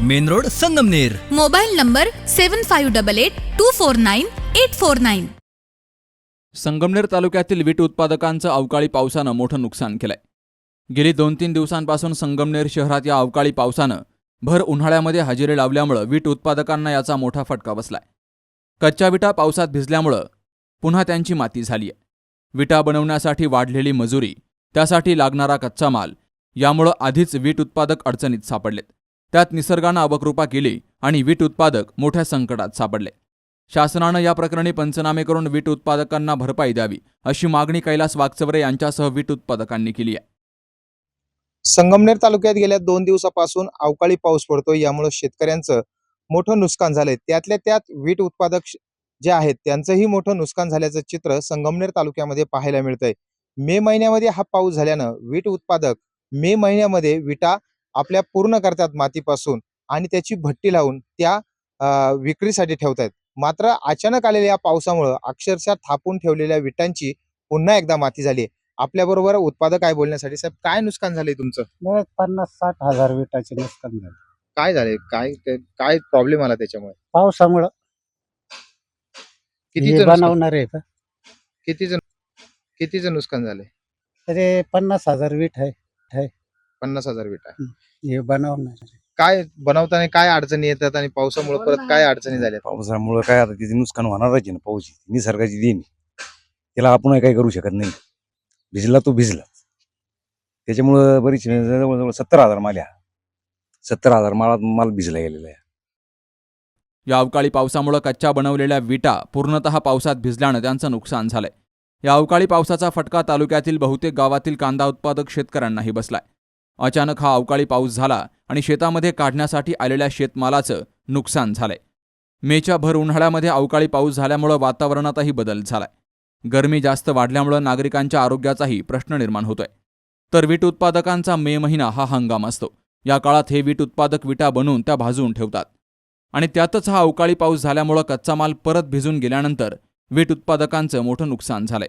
Main road Sangamner. Mobile number seven five double eight two four nine eight four nine Sangamner तालुक्यातील वीट उत्पादकांचं अवकाळी पावसानं मोठं नुकसान केलंय. गेली दोन तीन दिवसांपासून संगमनेर शहरात या अवकाळी पावसानं भर उन्हाळ्यामध्ये हजेरी लावल्यामुळं वीट उत्पादकांना याचा मोठा फटका बसलाय. कच्च्या विटा पावसात भिजल्यामुळं पुन्हा त्यांची माती झालीय. विटा बनवण्यासाठी वाढलेली मजुरी त्यासाठी लागणारा कच्चा माल यामुळं आधीच वीट उत्पादक अडचणीत सापडलेत. त्यात निसर्गानं अवकृपा केली आणि वीट उत्पादक मोठ्या संकटात सापडले. शासनानं या प्रकरणी पंचनामे करून वीट उत्पादकांना भरपाई द्यावी अशी मागणी कैलास वागचवरे यांच्यासह वीट उत्पादकांनी केली आहे. संगमनेर तालुक्यात गेल्या दोन दिवसापासून अवकाळी पाऊस पडतोय. यामुळे शेतकऱ्यांचं मोठं नुकसान झालंय. त्यातल्या त्यात वीट उत्पादक जे आहेत त्यांचंही मोठं नुकसान झाल्याचं चित्र संगमनेर तालुक्यामध्ये पाहायला मिळतंय. मे महिन्यामध्ये हा पाऊस झाल्यानं वीट उत्पादक मे महिन्यामध्ये विटा आपल्या पूर्ण करतात मातीपासून आणि त्याची भट्टी लावून त्या विक्रीसाठी ठेवतायत. मात्र अचानक आलेल्या या पावसामुळं अक्षरशः थापून ठेवलेल्या विटांची पुन्हा एकदा माती झाली आपल्या बरोबर उत्पादक आहे बोलण्यासाठी. साहेब काय नुकसान झालंय तुमचं? पन्नास साठ हजार विटाचे नुकसान झाले. काय झाले काय काय प्रॉब्लेम आला त्याच्यामुळे? पावसामुळं. नुकसान- बनवणार आहे कितीचं कितीचं नुकसान झालंय? तरी पन्नास हजार वीट आहे. पन्नास हजार विटा. हे. बनवणार आहे. काय बनवताना काय अडचणी येतात आणि पावसामुळे परत काय अडचणी झाल्या पावसामुळे काय आता तिचे नुकसान होणारच आहे ना पाऊस निसर्गाची देणी त्याला आपण काही करू शकत नाही. भिजला तो भिजला त्याच्यामुळं बरीच जवळजवळ सत्तर हजार माल आहे. हा. सत्तर हजार माल माल भिजला गेलेला आहे. या अवकाळी पावसामुळं कच्च्या बनवलेल्या विटा पूर्णतः पावसात भिजल्यानं त्यांचं नुकसान झालंय. या अवकाळी पावसाचा फटका तालुक्यातील बहुतेक गावातील कांदा उत्पादक शेतकऱ्यांनाही बसलाय. अचानक हा अवकाळी पाऊस झाला आणि शेतामध्ये काढण्यासाठी आलेल्या शेतमालाचं नुकसान झालंय. मेच्या भर उन्हाळ्यामध्ये अवकाळी पाऊस झाल्यामुळं वातावरणातही बदल झालाय. गरमी जास्त वाढल्यामुळं नागरिकांच्या आरोग्याचाही प्रश्न निर्माण होतोय. तर वीट उत्पादकांचा मे महिना हा हंगाम असतो. या काळात हे वीट उत्पादक विटा बनवून त्या भाजून ठेवतात. आणि त्यातच हा अवकाळी पाऊस झाल्यामुळं कच्चा माल परत भिजून गेल्यानंतर वीट उत्पादकांचं मोठं नुकसान झालंय.